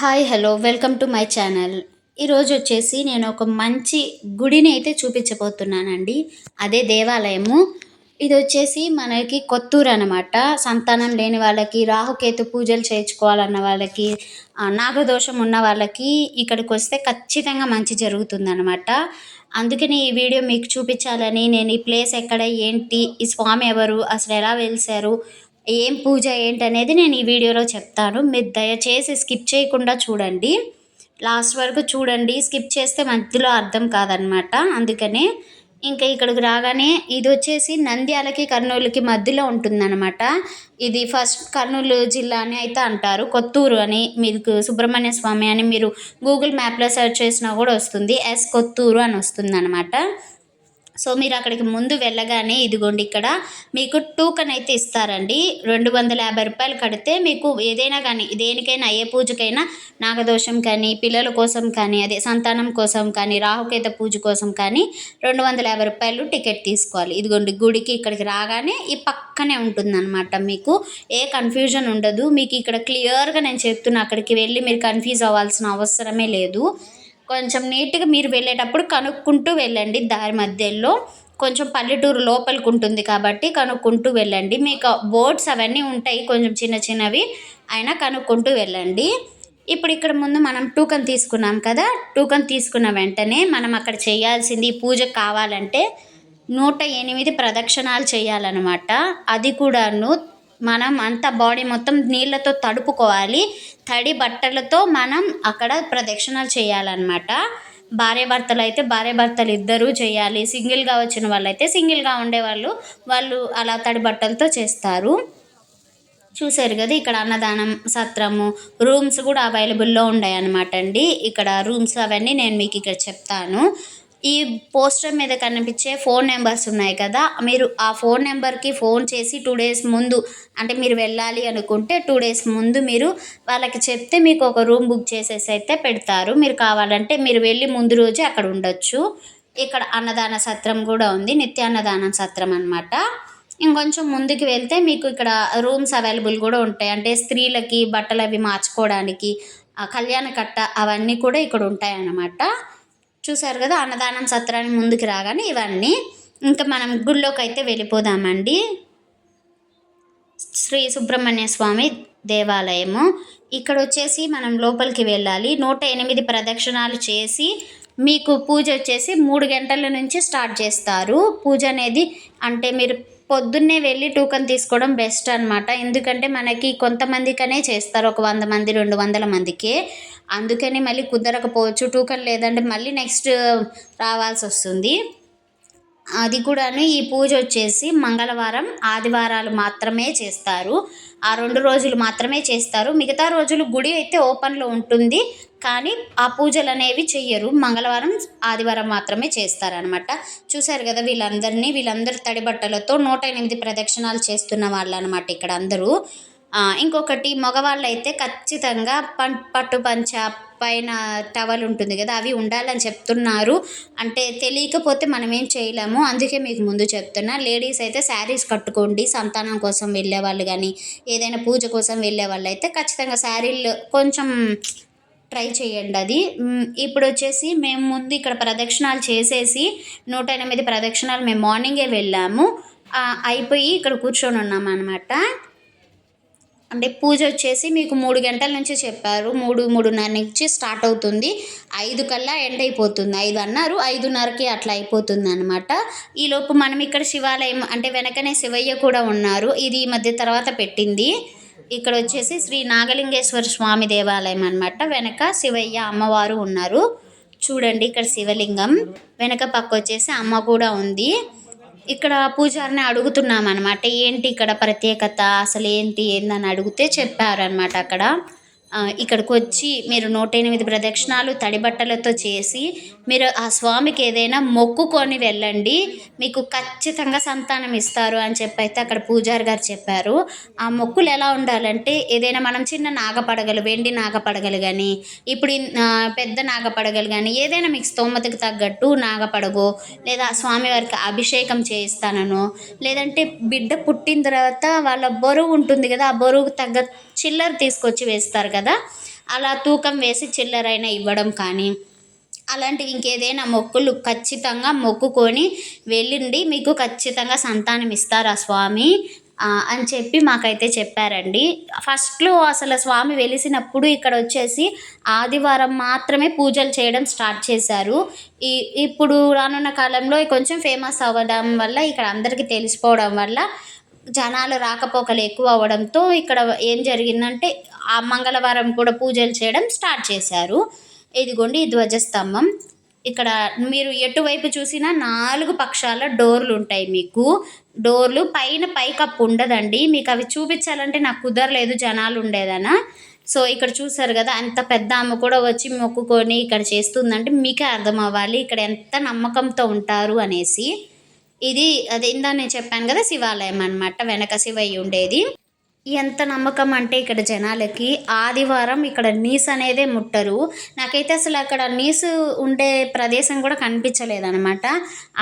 Hi hello welcome to my channel. ఈరోజు వచ్చేసి నేను ఒక మంచి గుడిని అయితే చూపించబోతున్నానండి. అదే దేవాలయము. ఇది వచ్చేసి మనకి కొత్తూరు అనమాట సంతానం లేని వాళ్ళకి రాహుకేతు పూజలు చేయించుకోవాలన్న వాళ్ళకి నాగదోషం ఉన్న వాళ్ళకి ఇక్కడికి వస్తే ఖచ్చితంగా మంచి జరుగుతుందనమాట అందుకని ఈ వీడియో మీకు చూపించాలని నేను ఈ ప్లేస్ ఎక్కడ ఏంటి ఈ స్వామి ఎవరు అసలు ఎలా వెలిసారు ఏం పూజ ఏంటనేది నేను ఈ వీడియోలో చెప్తాను. మీరు దయచేసి స్కిప్ చేయకుండా చూడండి. లాస్ట్ వరకు చూడండి. స్కిప్ చేస్తే మధ్యలో అర్థం కాదనమాట. అందుకనే ఇంకా ఇక్కడికి రాగానే ఇది వచ్చేసి నంద్యాలకి కర్నూలుకి మధ్యలో ఉంటుందన్నమాట ఇది ఫస్ట్ కర్నూలు జిల్లా అని అయితే అంటారు. కొత్తూరు అని మీకు సుబ్రహ్మణ్య స్వామి అని మీరు గూగుల్ మ్యాప్లో సెర్చ్ చేసినా కూడా వస్తుంది. ఎస్ కొత్తూరు అని వస్తుంది అనమాట సో మీరు అక్కడికి ముందు వెళ్ళగానే ఇదిగోండి ఇక్కడ మీకు టూకన్ అయితే ఇస్తారండి. రెండు వందల యాభై రూపాయలు కడితే మీకు ఏదైనా కానీ దేనికైనా ఏ పూజకైనా నాగదోషం కానీ పిల్లల కోసం కానీ అదే సంతానం కోసం కానీ రాహుకేత పూజ కోసం కానీ రెండు వందల యాభై రూపాయలు టికెట్ తీసుకోవాలి. ఇదిగోండి గుడికి ఇక్కడికి రాగానే ఈ పక్కనే ఉంటుందన్నమాట మీకు. ఏ కన్ఫ్యూజన్ ఉండదు. మీకు ఇక్కడ క్లియర్గా నేను చెప్తున్నా అక్కడికి వెళ్ళి మీరు కన్ఫ్యూజ్ అవ్వాల్సిన అవసరమే లేదు. కొంచెం నీట్గా మీరు వెళ్ళేటప్పుడు కనుక్కుంటూ వెళ్ళండి దారి మధ్యలో. కొంచెం పల్లెటూరు లోపలికి ఉంటుంది కాబట్టి కనుక్కుంటూ వెళ్ళండి. మీకు బోర్డ్స్ అవన్నీ ఉంటాయి కొంచెం చిన్న చిన్నవి అయినా కనుక్కుంటూ వెళ్ళండి. ఇప్పుడు ఇక్కడ ముందు మనం టూకన్ తీసుకున్నాం కదా టూకన్ తీసుకున్న వెంటనే మనం అక్కడ చేయాల్సింది ఈ పూజ కావాలంటే నూట ఎనిమిది ప్రదక్షిణాలు చేయాలన్నమాట. అది కూడాను మనం అంత బాడీ మొత్తం నీళ్ళతో తడుపుకోవాలి. తడి బట్టలతో మనం అక్కడ ప్రదక్షిణలు చేయాలన్నమాట. భార్యభర్తలు అయితే భార్యభర్తలు ఇద్దరూ చేయాలి. సింగిల్గా వచ్చిన వాళ్ళు అయితే సింగిల్గా ఉండేవాళ్ళు వాళ్ళు అలా తడి బట్టలతో చేస్తారు. చూసారు కదా ఇక్కడ అన్నదానం సత్రము రూమ్స్ కూడా అవైలబుల్లో ఉన్నాయి అనమాట అండి. ఇక్కడ రూమ్స్ అవన్నీ నేను మీకు ఇక్కడ చెప్తాను. ఈ పోస్టర్ మీద కనిపించే ఫోన్ నెంబర్స్ ఉన్నాయి కదా మీరు ఆ ఫోన్ నెంబర్కి ఫోన్ చేసి టూ డేస్ ముందు అంటే మీరు వెళ్ళాలి అనుకుంటే టూ డేస్ ముందు మీరు వాళ్ళకి చెప్తే మీకు ఒక రూమ్ బుక్ చేసేసి అయితే పెడతారు. మీరు కావాలంటే మీరు వెళ్ళి ముందు రోజే అక్కడ ఉండొచ్చు. ఇక్కడ అన్నదాన సత్రం కూడా ఉంది నిత్య అన్నదానం సత్రం అనమాట ఇంకొంచెం ముందుకు వెళ్తే మీకు ఇక్కడ రూమ్స్ అవైలబుల్ కూడా ఉంటాయి. అంటే స్త్రీలకి బట్టలు అవి మార్చుకోవడానికి ఆ కళ్యాణ కట్ట అవన్నీ కూడా ఇక్కడ ఉంటాయి అన్నమాట చూసారు కదా అన్నదానం సత్రాన్ని ముందుకు రాగానే ఇవన్నీ. ఇంకా మనం గుళ్ళోకి అయితే వెళ్ళిపోదామండి. శ్రీ సుబ్రహ్మణ్య స్వామి దేవాలయము. ఇక్కడ వచ్చేసి మనం లోపలికి వెళ్ళాలి. నూట ఎనిమిది ప్రదక్షిణాలు చేసి మీకు పూజ వచ్చేసి మూడు గంటల నుంచి స్టార్ట్ చేస్తారు. పూజ అనేది అంటే మీరు పొద్దున్నే వెళ్ళి టూకన్ తీసుకోవడం బెస్ట్ అనమాట ఎందుకంటే మనకి కొంతమందికనే చేస్తారు ఒక వంద మంది రెండు వందల మందికి. అందుకని మళ్ళీ కుదరకపోవచ్చు టూకన్ లేదంటే మళ్ళీ నెక్స్ట్ రావాల్సి వస్తుంది. అది కూడాను ఈ పూజ వచ్చేసి మంగళవారం ఆదివారాలు మాత్రమే చేస్తారు. ఆ రెండు రోజులు మాత్రమే చేస్తారు. మిగతా రోజులు గుడి అయితే ఓపెన్లో ఉంటుంది. కానీ ఆ పూజలు అనేవి చెయ్యరు. మంగళవారం ఆదివారం మాత్రమే చేస్తారనమాట చూశారు కదా వీళ్ళందరినీ వీళ్ళందరూ తడి బట్టలతో నూట ఎనిమిది ప్రదక్షిణాలు చేస్తున్న వాళ్ళు అనమాట ఇక్కడ అందరూ. ఇంకొకటి మగవాళ్ళు అయితే ఖచ్చితంగా పం పట్టు పంచ పైన టవల్ ఉంటుంది కదా అవి ఉండాలని చెప్తున్నారు. అంటే తెలియకపోతే మనం ఏం చేయలేము. అందుకే మీకు ముందు చెప్తున్నా లేడీస్ అయితే శారీస్ కట్టుకోండి సంతానం కోసం వెళ్ళే వాళ్ళు కానీ ఏదైనా పూజ కోసం వెళ్ళే వాళ్ళు అయితే ఖచ్చితంగా శారీలు కొంచెం ట్రై చేయండి అది. ఇప్పుడు వచ్చేసి మేము ముందు ఇక్కడ ప్రదక్షిణాలు చేసేసి నూట ఎనిమిది ప్రదక్షిణాలు మేము మార్నింగే వెళ్ళాము. అయిపోయి ఇక్కడ కూర్చొని ఉన్నాం అనమాట అంటే పూజ వచ్చేసి మీకు మూడు గంటల నుంచి చెప్పారు. మూడు మూడున్నర నుంచి స్టార్ట్ అవుతుంది. ఐదు కల్లా ఎండ్ అయిపోతుంది. ఐదు అన్నారు ఐదున్నరకి అట్లా అయిపోతుంది అనమాట ఈలోపు మనం ఇక్కడ శివాలయం అంటే వెనకనే శివయ్య కూడా ఉన్నారు. ఇది ఈ మధ్య తర్వాత పెట్టింది. ఇక్కడ వచ్చేసి శ్రీ నాగలింగేశ్వర స్వామి దేవాలయం అనమాట వెనక శివయ్య అమ్మవారు ఉన్నారు. చూడండి ఇక్కడ శివలింగం. వెనక పక్క వచ్చేసి అమ్మ కూడా ఉంది. ఇక్కడ పూజారిని అడుగుతున్నాం అనమాట ఏంటి ఇక్కడ ప్రత్యేకత? అసలు ఏంటి? ఏందని అడిగితే చెప్పారనమాట అక్కడ. ఇక్కడికి వచ్చి మీరు నూట ఎనిమిది ప్రదక్షిణాలు తడి బట్టలతో చేసి మీరు ఆ స్వామికి ఏదైనా మొక్కుకొని వెళ్ళండి. మీకు ఖచ్చితంగా సంతానం ఇస్తారు అని చెప్పి అయితే అక్కడ పూజారి గారు చెప్పారు. ఆ మొక్కులు ఎలా ఉండాలంటే ఏదైనా మనం చిన్న నాగపడగలు వెండి నాగపడగలు కానీ ఇప్పుడు పెద్ద నాగపడగలు కానీ ఏదైనా మీకు స్తోమతకు తగ్గట్టు నాగపడగో లేదా స్వామివారికి అభిషేకం చేయిస్తానను లేదంటే బిడ్డ పుట్టిన తర్వాత వాళ్ళ బరువు ఉంటుంది కదా ఆ బరువుకు తగ్గ చిల్లర తీసుకొచ్చి వేస్తారు కదా. అలా తూకం వేసి చిల్లరైన ఇవ్వడం కానీ అలాంటివి ఇంకేదైనా మొక్కులు ఖచ్చితంగా మొక్కుకొని వెళ్ళండి మీకు ఖచ్చితంగా సంతానం ఇస్తారు ఆ స్వామి అని చెప్పి మాకైతే చెప్పారండి. ఫస్ట్లో అసలు స్వామి వెలిసినప్పుడు ఇక్కడ వచ్చేసి ఆదివారం మాత్రమే పూజలు చేయడం స్టార్ట్ చేశారు. ఈ ఇప్పుడు రానున్న కాలంలో కొంచెం ఫేమస్ అవ్వడం వల్ల ఇక్కడ అందరికీ తెలిసిపోవడం వల్ల జనాలు రాకపోకలు ఎక్కువ అవ్వడంతో ఇక్కడ ఏం జరిగిందంటే ఆ మంగళవారం కూడా పూజలు చేయడం స్టార్ట్ చేశారు. ఇదిగోండి ధ్వజస్తంభం. ఇక్కడ మీరు ఎటువైపు చూసినా నాలుగు పక్షాల డోర్లు ఉంటాయి మీకు. డోర్లు పైన పైకప్పు ఉండదండి. మీకు అవి చూపించాలంటే నాకు కుదరలేదు జనాలు ఉండేదనా. సో ఇక్కడ చూసారు కదా అంత పెద్ద అమ్మ కూడా వచ్చి మొక్కుకొని ఇక్కడ చేస్తుందంటే మీకే అర్థం అవ్వాలి. ఇక్కడ ఎంత నమ్మకంతో ఉంటారు అనేసి. ఇది అది ఇందా నేను చెప్పాను కదా శివాలయం అనమాట వెనక శివయ్య ఉండేది. ఎంత నమ్మకం అంటే ఇక్కడ జనాలకి ఆదివారం ఇక్కడ నీస్ అనేదే ముట్టరు. నాకైతే అసలు అక్కడ నీసు ఉండే ప్రదేశం కూడా కనిపించలేదనమాట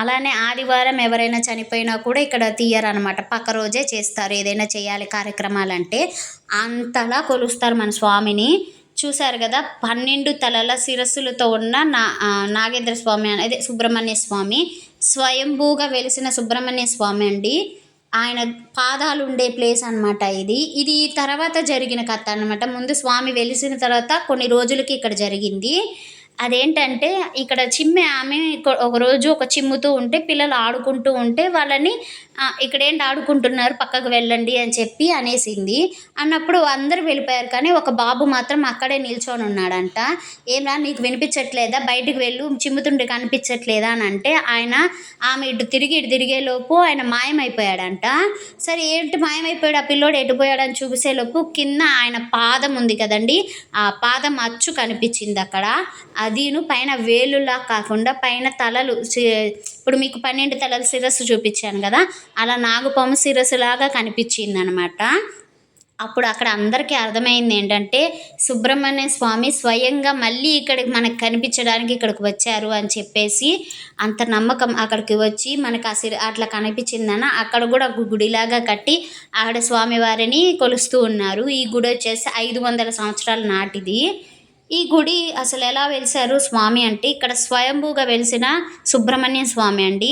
అలానే ఆదివారం ఎవరైనా చనిపోయినా కూడా ఇక్కడ తీయరనమాట పక్క రోజే చేస్తారు ఏదైనా చేయాలి కార్యక్రమాలంటే. అంతలా కొలుస్తారు మన స్వామిని. చూశారు కదా పన్నెండు తలల శిరస్సులతో ఉన్న నా నాగేంద్ర స్వామి అనేది సుబ్రహ్మణ్య స్వామి. స్వయంభూగా వెలిసిన సుబ్రహ్మణ్య స్వామి అండి. ఆయన పాదాలు ఉండే ప్లేస్ అనమాట ఇది. ఇది తర్వాత జరిగిన కథ అనమాట ముందు స్వామి వెలిసిన తర్వాత కొన్ని రోజులకి ఇక్కడ జరిగింది. అదేంటంటే ఇక్కడ చిమ్మె ఆమె ఒకరోజు ఒక చిమ్ముతూ ఉంటే పిల్లలు ఆడుకుంటూ ఉంటే వాళ్ళని ఇక్కడ ఏంటి ఆడుకుంటున్నారు? పక్కకు వెళ్ళండి అని చెప్పి అనేసింది. అన్నప్పుడు అందరూ వెళ్ళిపోయారు. కానీ ఒక బాబు మాత్రం అక్కడే నిల్చొని ఉన్నాడంట. ఏమరా నీకు వినిపించట్లేదా? బయటకు వెళ్ళు చిమ్ముతుండే కనిపించట్లేదా? అని అంటే ఆయన ఆమె ఇటు తిరిగి ఇటు తిరిగేలోపు ఆయన మాయమైపోయాడంట. సరే ఏంటి మాయమైపోయాడు? ఆ పిల్లోడు ఎటుపోయాడని చూసేలోపు కింద ఆయన పాదం ఉంది కదండి. ఆ పాదం అచ్చు కనిపించింది అక్కడ. అదిను పైన వేలులా కాకుండా పైన తలలు ఇప్పుడు మీకు పన్నెండు తలల శిరస్సు చూపించాను కదా అలా నాగుపాము శిరస్సులాగా కనిపించింది అనమాట అప్పుడు అక్కడ అందరికీ అర్థమైంది ఏంటంటే సుబ్రహ్మణ్య స్వామి స్వయంగా మళ్ళీ ఇక్కడికి మనకు కనిపించడానికి ఇక్కడికి వచ్చారు అని చెప్పేసి అంత నమ్మకం అక్కడికి వచ్చి మనకు ఆ సిరి అట్లా కనిపించిందన అక్కడ కూడా గుడిలాగా కట్టి ఆవిడ స్వామివారిని కొలుస్తూ ఉన్నారు. ఈ గుడి వచ్చేసి ఐదు వందల సంవత్సరాల నాటిది. ఈ గుడి అసలు ఎలా వెలిసారు స్వామి అంటే ఇక్కడ స్వయంభూగా వెలిసిన సుబ్రహ్మణ్య స్వామి అండి.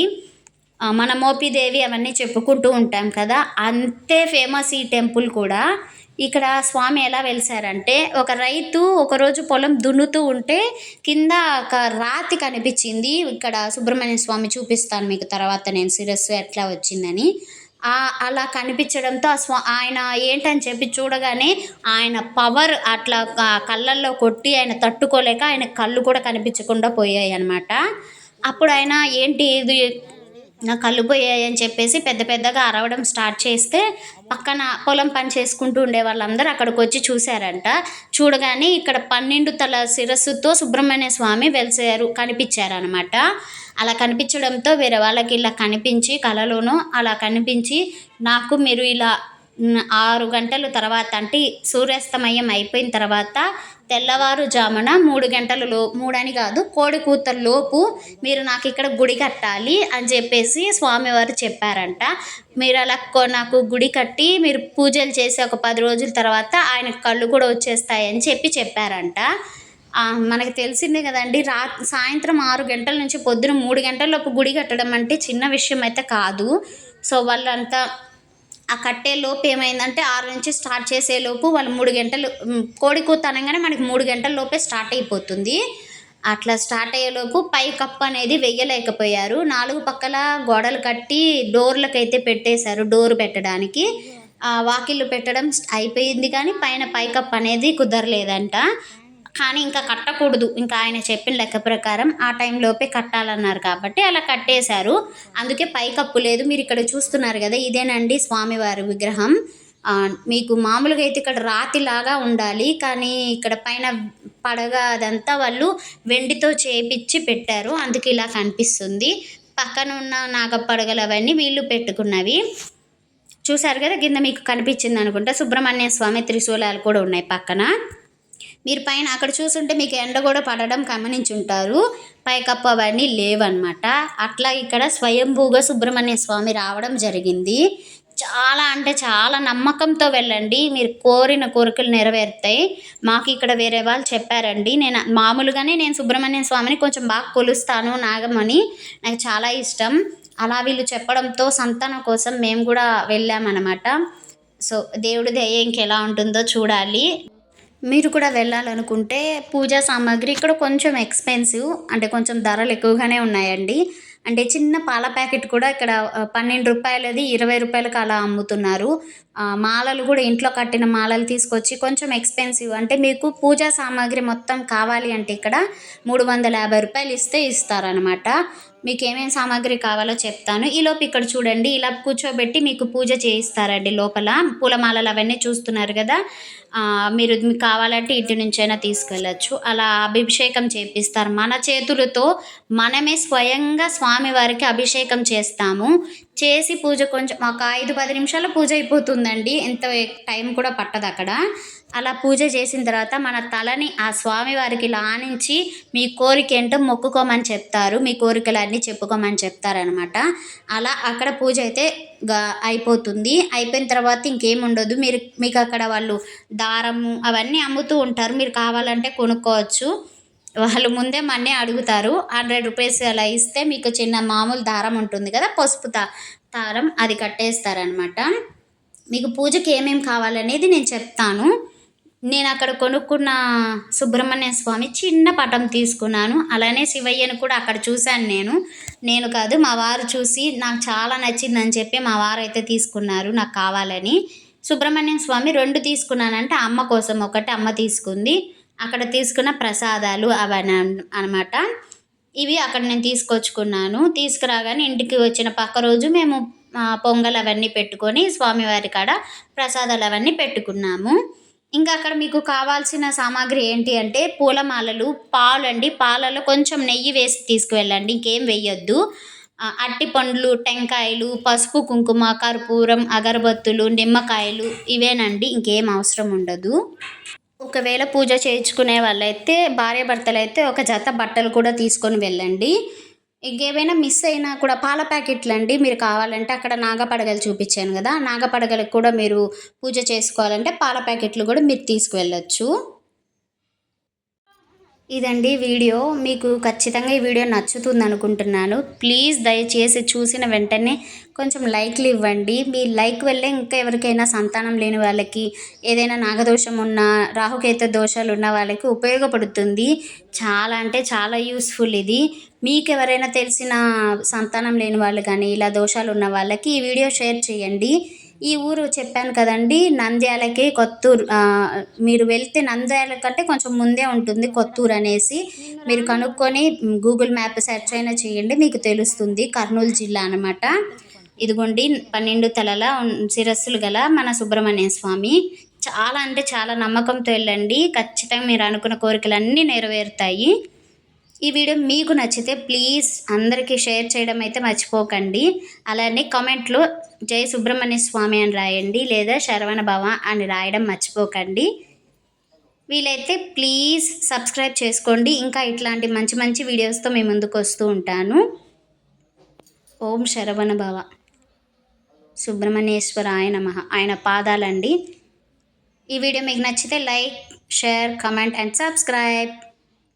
మన మోపిదేవి అవన్నీ చెప్పుకుంటూ ఉంటాం కదా. అంతే ఫేమస్ ఈ టెంపుల్ కూడా. ఇక్కడ స్వామి ఎలా వెలిసారంటే ఒక రైతు ఒకరోజు పొలం దున్నుతూ ఉంటే కింద ఒక రాతి కనిపించింది. ఇక్కడ సుబ్రహ్మణ్య స్వామి చూపిస్తాను మీకు తర్వాత నేను శిరస్సు ఎట్లా వచ్చిందని. అలా కనిపించడంతో ఆ స్వా ఆయన ఏంటని చెప్పి చూడగానే ఆయన పవర్ అట్లా కళ్ళల్లో కొట్టి ఆయన తట్టుకోలేక ఆయన కళ్ళు కూడా కనిపించకుండా పోయాయి అనమాట అప్పుడు ఆయన ఏంటి ఇది నా కళ్ళు పోయాయని అని చెప్పేసి పెద్ద పెద్దగా అరవడం స్టార్ట్ చేస్తే పక్కన పొలం పని చేసుకుంటూ ఉండే వాళ్ళందరూ అక్కడికి వచ్చి చూశారంట. చూడగానే ఇక్కడ పన్నెండు తల శిరస్సుతో సుబ్రహ్మణ్య స్వామి వెలిసారు కనిపించారనమాట అలా కనిపించడంతో వేరే వాళ్ళకి ఇలా కనిపించి కళలోనూ అలా కనిపించి నాకు మీరు ఇలా ఆరు గంటలు తర్వాత అంటే సూర్యాస్తమయం అయిపోయిన తర్వాత తెల్లవారుజామున మూడు గంటలు లో మూడని కాదు కోడి కూతల లోపు మీరు నాకు ఇక్కడ గుడి కట్టాలి అని చెప్పేసి స్వామివారు చెప్పారంట. మీరు అలా నాకు గుడి కట్టి మీరు పూజలు చేసి ఒక పది రోజుల తర్వాత ఆయన కళ్ళు కూడా వచ్చేస్తాయని చెప్పి చెప్పారంట. మనకు తెలిసిందే కదండి రా సాయంత్రం ఆరు గంటల నుంచి పొద్దున మూడు గంటలలోపు గుడి కట్టడం అంటే చిన్న విషయం అయితే కాదు. సో వాళ్ళంతా ఆ కట్టే లోపు ఏమైందంటే ఆరు నుంచి స్టార్ట్ చేసే లోపు వాళ్ళు మూడు గంటలు కోడి కూత అనగానే మనకి మూడు గంటల లోపే స్టార్ట్ అయిపోతుంది. అట్లా స్టార్ట్ అయ్యేలోపు పై కప్పు అనేది వెయ్యలేకపోయారు. నాలుగు పక్కల గోడలు కట్టి డోర్లకైతే పెట్టేశారు డోర్ పెట్టడానికి. వాకిళ్ళు పెట్టడం అయిపోయింది కానీ పైన పైకప్పు అనేది కుదరలేదంట. కానీ ఇంకా కట్టకూడదు. ఇంకా ఆయన చెప్పిన లెక్క ప్రకారం ఆ టైంలోపే కట్టాలన్నారు కాబట్టి అలా కట్టేశారు. అందుకే పైకప్పు లేదు. మీరు ఇక్కడ చూస్తున్నారు కదా ఇదేనండి స్వామివారి విగ్రహం. మీకు మామూలుగా అయితే ఇక్కడ రాతిలాగా ఉండాలి కానీ ఇక్కడ పైన పడగ అదంతా వాళ్ళు వెండితో చేపించి పెట్టారు. అందుకే ఇలా కనిపిస్తుంది. పక్కన ఉన్న నాగపడగలు అవన్నీ వీళ్ళు పెట్టుకున్నవి. చూసారు కదా కింద మీకు కనిపించింది అనుకుంటా సుబ్రహ్మణ్య స్వామి త్రిశూలాలు కూడా ఉన్నాయి పక్కన. మీరు పైన అక్కడ చూసుంటే మీకు ఎండ కూడా పడడం గమనించుంటారు. పైకప్పు అవన్నీ లేవన్నమాట. అట్లా ఇక్కడ స్వయంభూగా సుబ్రహ్మణ్య స్వామి రావడం జరిగింది. చాలా అంటే చాలా నమ్మకంతో వెళ్ళండి. మీరు కోరిన కోరికలు నెరవేరుతాయి. మాకు ఇక్కడ వేరే వాళ్ళు చెప్పారండి. నేను మామూలుగానే నేను సుబ్రహ్మణ్య స్వామిని కొంచెం బాగా కొలుస్తాను నాగమని నాకు చాలా ఇష్టం. అలా వీళ్ళు చెప్పడంతో సంతానం కోసం మేము కూడా వెళ్ళామన్నమాట. సో దేవుడి దయ ఇంకెలా ఉంటుందో చూడాలి. మీరు కూడా వెళ్ళాలనుకుంటే పూజా సామాగ్రి ఇక్కడ కొంచెం ఎక్స్పెన్సివ్ అంటే కొంచెం ధరలు ఎక్కువగానే ఉన్నాయండి. అంటే చిన్న పాల ప్యాకెట్ కూడా ఇక్కడ పన్నెండు రూపాయలది ఇరవై రూపాయలకు అలా అమ్ముతున్నారు. మాలలు కూడా ఇంట్లో కట్టిన మాలలు తీసుకొచ్చి కొంచెం ఎక్స్పెన్సివ్ అంటే మీకు పూజా సామాగ్రి మొత్తం కావాలి అంటే ఇక్కడ మూడు వందల యాభై రూపాయలు ఇస్తే ఇస్తారనమాట మీకు ఏమేమి సామాగ్రి కావాలో చెప్తాను. ఈలోపు ఇక్కడ చూడండి ఇలా కూర్చోబెట్టి మీకు పూజ చేయిస్తారండి లోపల. పూలమాలలు అవన్నీ చూస్తున్నారు కదా. మీరు మీకు కావాలంటే ఇంటి నుంచైనా తీసుకెళ్ళచ్చు. అలా అభిషేకం చేపిస్తారు. మన చేతులతో మనమే స్వయంగా స్వామివారికి అభిషేకం చేస్తాము. చేసి పూజ కొంచెం ఒక ఐదు పది నిమిషాల్లో పూజ అయిపోతుందండి. ఎంత టైం కూడా పట్టదు అక్కడ. అలా పూజ చేసిన తర్వాత మన తలని ఆ స్వామివారికి ఇలా ఆనించి మీ కోరిక ఏంటో మొక్కుకోమని చెప్తారు. మీ కోరికలన్నీ చెప్పుకోమని చెప్తారనమాట అలా అక్కడ పూజ అయితే గా- అయిపోతుంది. అయిపోయిన తర్వాత ఇంకేం ఉండదు. మీరు మీకు అక్కడ వాళ్ళు దారము అవన్నీ అమ్ముతూ ఉంటారు. మీరు కావాలంటే కొనుక్కోవచ్చు. వాళ్ళు ముందే మనీ అడుగుతారు. హండ్రెడ్ రూపీస్ అలా ఇస్తే మీకు చిన్న మామూలు దారం ఉంటుంది కదా పసుపు దా దారం అది కట్టేస్తారనమాట మీకు పూజకి ఏమేమి కావాలనేది నేను చెప్తాను. నేను అక్కడ కొనుక్కున్న సుబ్రహ్మణ్య స్వామి చిన్న పటం తీసుకున్నాను. అలానే శివయ్యను కూడా అక్కడ చూశాను నేను. నేను కాదు మా వారు చూసి నాకు చాలా నచ్చిందని చెప్పి మా వారు అయితే తీసుకున్నారు నాకు కావాలని. సుబ్రహ్మణ్య స్వామి రెండు తీసుకున్నానంటే అమ్మ కోసం ఒకటి అమ్మ తీసుకుంది. అక్కడ తీసుకున్న ప్రసాదాలు అవన్న అనమాట ఇవి అక్కడ నేను తీసుకొచ్చుకున్నాను. తీసుకురాగానే ఇంటికి వచ్చిన పక్క రోజు మేము పొంగల్ అవన్నీ పెట్టుకొని స్వామివారి కాడ ప్రసాదాలు అవన్నీ పెట్టుకున్నాము. ఇంకా అక్కడ మీకు కావాల్సిన సామాగ్రి ఏంటి అంటే పూలమాలలు పాలు అండి పాలలో కొంచెం నెయ్యి వేసి తీసుకువెళ్ళండి. ఇంకేం వేయొద్దు. అట్టి పండ్లు టెంకాయలు పసుపు కుంకుమ కర్పూరం అగరబత్తులు నిమ్మకాయలు ఇవేనండి. ఇంకేం అవసరం ఉండదు. ఒకవేళ పూజ చేయించుకునే వాళ్ళైతే భార్యాభర్తలు అయితే ఒక జత బట్టలు కూడా తీసుకొని వెళ్ళండి. ఇంకేమైనా మిస్ అయినా కూడా పాల ప్యాకెట్లు అండి మీరు కావాలంటే అక్కడ నాగపడగలు చూపించాను కదా నాగపడగలకు కూడా మీరు పూజ చేసుకోవాలంటే పాల ప్యాకెట్లు కూడా మీరు తీసుకువెళ్ళొచ్చు. ఇదండి వీడియో. మీకు ఖచ్చితంగా ఈ వీడియో నచ్చుతుంది అనుకుంటున్నాను ప్లీజ్ దయచేసి చూసిన వెంటనే కొంచెం లైక్లు ఇవ్వండి. మీ లైక్ వల్లే ఇంకా ఎవరికైనా సంతానం లేని వాళ్ళకి ఏదైనా నాగదోషం ఉన్న రాహుకేత దోషాలు ఉన్న వాళ్ళకి ఉపయోగపడుతుంది. చాలా అంటే చాలా యూస్ఫుల్ ఇది. మీకు ఎవరైనా తెలిసిన సంతానం లేని వాళ్ళు కానీ ఇలా దోషాలు ఉన్న వాళ్ళకి ఈ వీడియో షేర్ చేయండి. ఈ ఊరు చెప్పాను కదండి నంద్యాలకి కొత్తూరు. మీరు వెళ్తే నంద్యాల కంటే కొంచెం ముందే ఉంటుంది కొత్తూరు అనేసి. మీరు కనుక్కొని గూగుల్ మ్యాప్ సెర్చ్ అయినా చేయండి మీకు తెలుస్తుంది కర్నూలు జిల్లా అనమాట ఇదిగోండి పన్నెండు తలల ఉన్- శిరస్సులు గల మన సుబ్రహ్మణ్య స్వామి. చాలా అంటే చాలా నమ్మకంతో వెళ్ళండి. ఖచ్చితంగా మీరు అనుకున్న కోరికలన్నీ నెరవేరుతాయి. ఈ వీడియో మీకు నచ్చితే ప్లీజ్ అందరికీ షేర్ చేయడం అయితే మర్చిపోకండి. అలానే కామెంట్లో జై సుబ్రహ్మణ్య స్వామి అని రాయండి లేదా శరవణ భవ అని రాయడం మర్చిపోకండి. వీలైతే ప్లీజ్ సబ్స్క్రైబ్ చేసుకోండి. ఇంకా ఇట్లాంటి మంచి మంచి వీడియోస్తో మీ ముందుకు వస్తూ ఉంటాను. ఓం శరవణ భవ. సుబ్రహ్మణ్యేశ్వర ఆయన మహా ఆయన పాదాలండి. ఈ వీడియో మీకు నచ్చితే like share comment and subscribe.